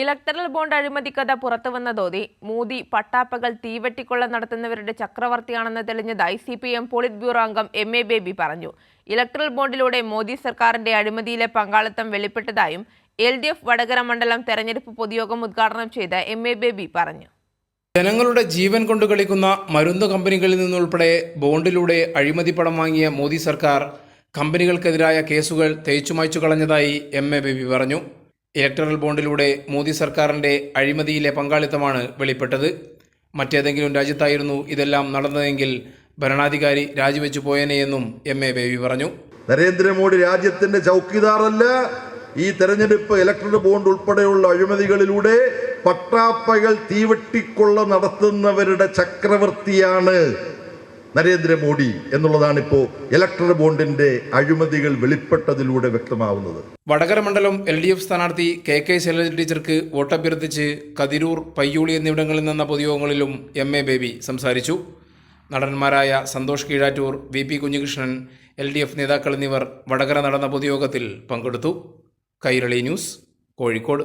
Electoral bond അഴിമതി കഥ പുറത്തുവന്നതോടെ മോദി പട്ടാപ്പകൽ തീവെട്ടിക്കൊള്ള നടത്തുന്നവരുടെ ചക്രവർത്തിയാണെന്ന് തെളിഞ്ഞതായി C P M polit bureau അംഗം എം എ ബേബി പറഞ്ഞു. ഇലക്ടറൽ ബോണ്ടിലൂടെ മോദി സർക്കാരിന്റെ അഴിമതിയിലെ പങ്കാളിത്തം വെളിപ്പെട്ടതായും എൽ ഡി എഫ് വടകര മണ്ഡലം തെരഞ്ഞെടുപ്പ് പൊതുയോഗം ഉദ്ഘാടനം ചെയ്ത എം എ ബേബി പറഞ്ഞു. ജനങ്ങളുടെ ജീവൻ കൊണ്ട് കളിക്കുന്ന മരുന്ന് കമ്പനികളിൽ നിന്നുൾപ്പെടെ ബോണ്ടിലൂടെ അഴിമതി പണം വാങ്ങിയ മോദി സർക്കാർ കമ്പനികൾക്കെതിരായ കേസുകൾ തേച്ചുമായ്ച്ചു കളഞ്ഞതായി എം എ ബേബി പറഞ്ഞു. ഇലക്ടറൽ ബോണ്ടിലൂടെ മോദി സർക്കാരിന്റെ അഴിമതിയിലെ പങ്കാളിത്തമാണ് വെളിപ്പെട്ടത്. മറ്റേതെങ്കിലും രാജ്യത്തായിരുന്നു ഇതെല്ലാം നടന്നതെങ്കിൽ ഭരണാധികാരി രാജിവെച്ചു പോയേനെയെന്നും എം എ ബേബി പറഞ്ഞു. നരേന്ദ്രമോദി രാജ്യത്തിന്റെ ചൗക്കിദാറല്ല ഈ തെരഞ്ഞെടുപ്പ് ഇലക്ട്രൽ ബോണ്ട് ഉൾപ്പെടെയുള്ള അഴിമതികളിലൂടെ പട്ടാപ്പകൾ തീവെട്ടിക്കൊള്ള നടത്തുന്നവരുടെ ചക്രവർത്തിയാണ് നരേന്ദ്രമോദി എന്നുള്ളതാണ് ഇപ്പോൾ ഇലക്ട്രൽ ബോണ്ടിന്റെ അഴിമതികൾ വെളിപ്പെട്ടതിലൂടെ വ്യക്തമാവുന്നത്. വടകര മണ്ഡലം എൽ ഡി എഫ് സ്ഥാനാർത്ഥി കെ കെ ശൈലജ ടീച്ചർക്ക് വോട്ടഭ്യർത്ഥിച്ച് കതിരൂർ പയ്യൂളി എന്നിവിടങ്ങളിൽ നിന്ന പൊതുയോഗങ്ങളിലും എം എ ബേബി സംസാരിച്ചു. നടന്മാരായ Santhosh Keezhattoor V P Kunhikrishnan L D F നേതാക്കൾ എന്നിവർ വടകര നടന്ന പൊതുയോഗത്തിൽ പങ്കെടുത്തു. കൈരളി ന്യൂസ് കോഴിക്കോട്.